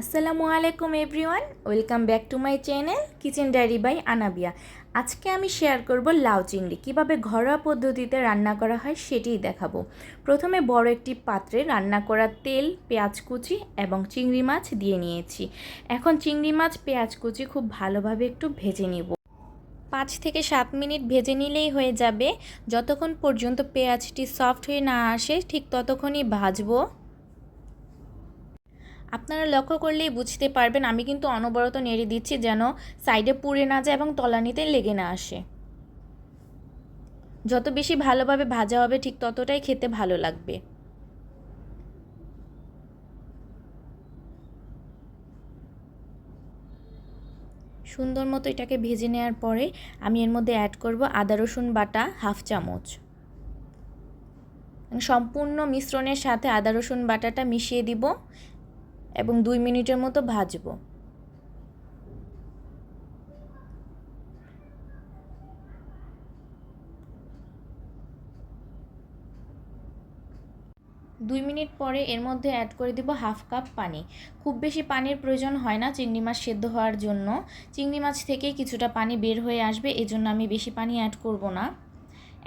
আসসালামু আলাইকুম everyone, welcome back to my channel kitchen diary by Anabia. আজকে আমি শেয়ার করব লাউ চিংড়ি, কীভাবে ঘরোয়া পদ্ধতিতে রান্না করা হয় সেটিই দেখাবো। প্রথমে বড় একটি পাত্রে রান্না করা তেল, পেঁয়াজ কুচি এবং চিংড়ি মাছ দিয়ে নিয়েছি। এখন চিংড়ি মাছ, পেঁয়াজ কুচি খুব ভালোভাবে একটু ভেজে নিব। পাঁচ থেকে সাত মিনিট ভেজে নিলেই হয়ে যাবে। যতক্ষণ পর্যন্ত পেঁয়াজটি সফট হয়ে না আসে, ঠিক ততক্ষণই ভাজবো। আপনারা লক্ষ্য করলেই বুঝতে পারবেন, আমি কিন্তু অনবরত নেড়ে দিচ্ছি যেন সাইডে পুড়ে না যায় এবং তলানিতে লেগে না আসে। যত বেশি ভালোভাবে ভাজা হবে, ঠিক ততটাই খেতে ভালো লাগবে। সুন্দর মতো এটাকে ভেজে নেওয়ার পরে আমি এর মধ্যে অ্যাড করব আদা, রসুন বাটা, হাফ চামচ। সম্পূর্ণ মিশ্রণের সাথে আদা, রসুন বাটাটা মিশিয়ে দিব। এবং দুই মিনিটের মতো ভাজবো। দুই মিনিট পরে এর মধ্যে অ্যাড করে দিব হাফ কাপ পানি। খুব বেশি পানির প্রয়োজন হয় না চিংড়ি মাছ সেদ্ধ হওয়ার জন্য। চিংড়ি মাছ থেকে কিছুটা পানি বের হয়ে আসবে, এজন্য আমি বেশি পানি অ্যাড করব না।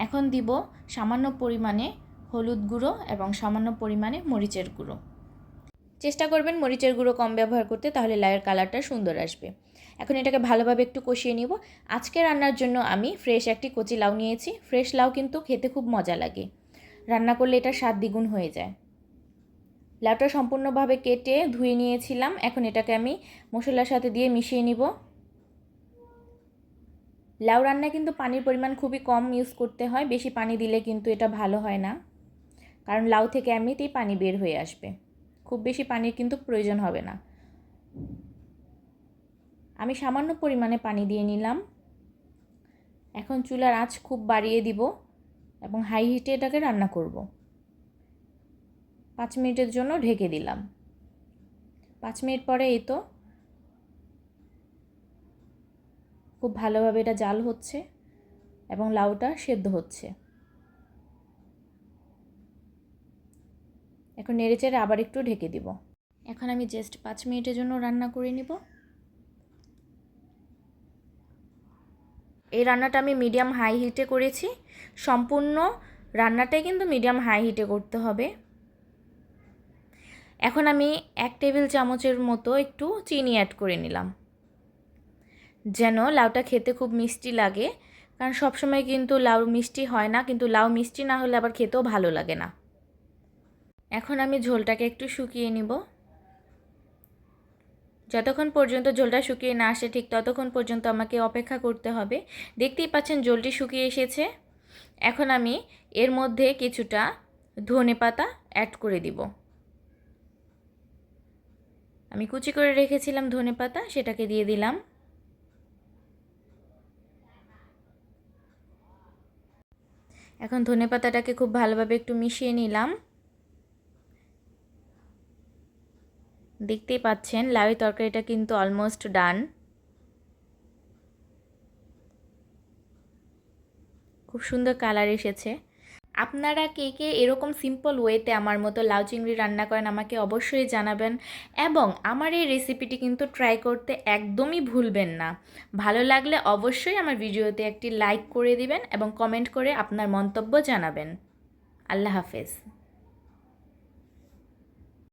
এখন দিব সামান্য পরিমাণে হলুদ গুঁড়ো এবং সামান্য পরিমাণে মরিচের গুঁড়ো। চেষ্টা করবেন মরিচের গুঁড়ো কম ব্যবহার করতে, তাহলে লাউয়ের কালারটা সুন্দর আসবে। এখন এটাকে ভালোভাবে একটু কষিয়ে নিব। আজকে রান্নার জন্য আমি ফ্রেশ একটি কচি লাউ নিয়েছি। ফ্রেশ লাউ কিন্তু খেতে খুব মজা লাগে। রান্না করলে এটা স্বাদ দ্বিগুণ হয়ে যায়। লাউটা সম্পূর্ণভাবে কেটে ধুয়ে নিয়েছিলাম। এখন এটাকে আমি মশলার সাথে দিয়ে মিশিয়ে নিব। লাউ রান্নায় কিন্তু পানির পরিমাণ খুবই কম ইউজ করতে হয়। বেশি পানি দিলে কিন্তু এটা ভালো হয় না। কারণ লাউ থেকে এমনিতেই পানি বের হয়ে আসবে। খুব বেশি পানির কিন্তু প্রয়োজন হবে না। আমি সামান্য পরিমাণে পানি দিয়ে নিলাম। এখন চুলার আঁচ খুব বাড়িয়ে দিব এবং হাই হিটে এটাকে রান্না করব। পাঁচ মিনিটের জন্য ঢেকে দিলাম। পাঁচ মিনিট পরে এই তো খুব ভালোভাবে এটা জাল হচ্ছে এবং লাউটা সেদ্ধ হচ্ছে। এখন নেড়েচেড়ে আবার একটু ঢেকে দিব। এখন আমি জাস্ট পাঁচ মিনিটের জন্য রান্না করে নিব। এই রান্নাটা আমি মিডিয়াম হাই হিটে করেছি। সম্পূর্ণ রান্নাটাই কিন্তু মিডিয়াম হাই হিটে করতে হবে। এখন আমি এক টেবিল চামচের মতো একটু চিনি অ্যাড করে নিলাম। যেন লাউটা খেতে খুব মিষ্টি লাগে। কারণ সবসময় কিন্তু লাউ মিষ্টি হয় না, কিন্তু লাউ মিষ্টি না হলে আবার খেতেও ভালো লাগে না। এখন আমি ঝোলটাকে একটু শুকিয়ে নিব। যতক্ষণ পর্যন্ত ঝোলটা শুকিয়ে না আসে, ঠিক ততক্ষণ পর্যন্ত আমাকে অপেক্ষা করতে হবে। দেখতেই পাচ্ছেন ঝোলটি শুকিয়ে এসেছে। এখন আমি এর মধ্যে কিছুটা ধনে পাতা অ্যাড করে দিব। আমি কুচি করে রেখেছিলাম ধনে পাতা, সেটাকে দিয়ে দিলাম। এখন ধনে পাতাটাকে খুব ভালোভাবে একটু মিশিয়ে নিলাম। দেখতেই পাচ্ছেন লাউ তরকারিটা কিন্তু অলমোস্ট ডান খুব সুন্দর কালার এসেছে। আপনারা কে কে এরকম সিম্পল ওয়েতে আমার মতো লাউ চিংড়ি রান্না করেন আমাকে অবশ্যই জানাবেন এবং আমার এই রেসিপিটি কিন্তু ট্রাই করতে একদমই ভুলবেন না। ভালো লাগলে অবশ্যই আমার ভিডিওতে একটি লাইক করে দিবেন এবং কমেন্ট করে আপনার মন্তব্য জানাবেন। আল্লাহ হাফেজ।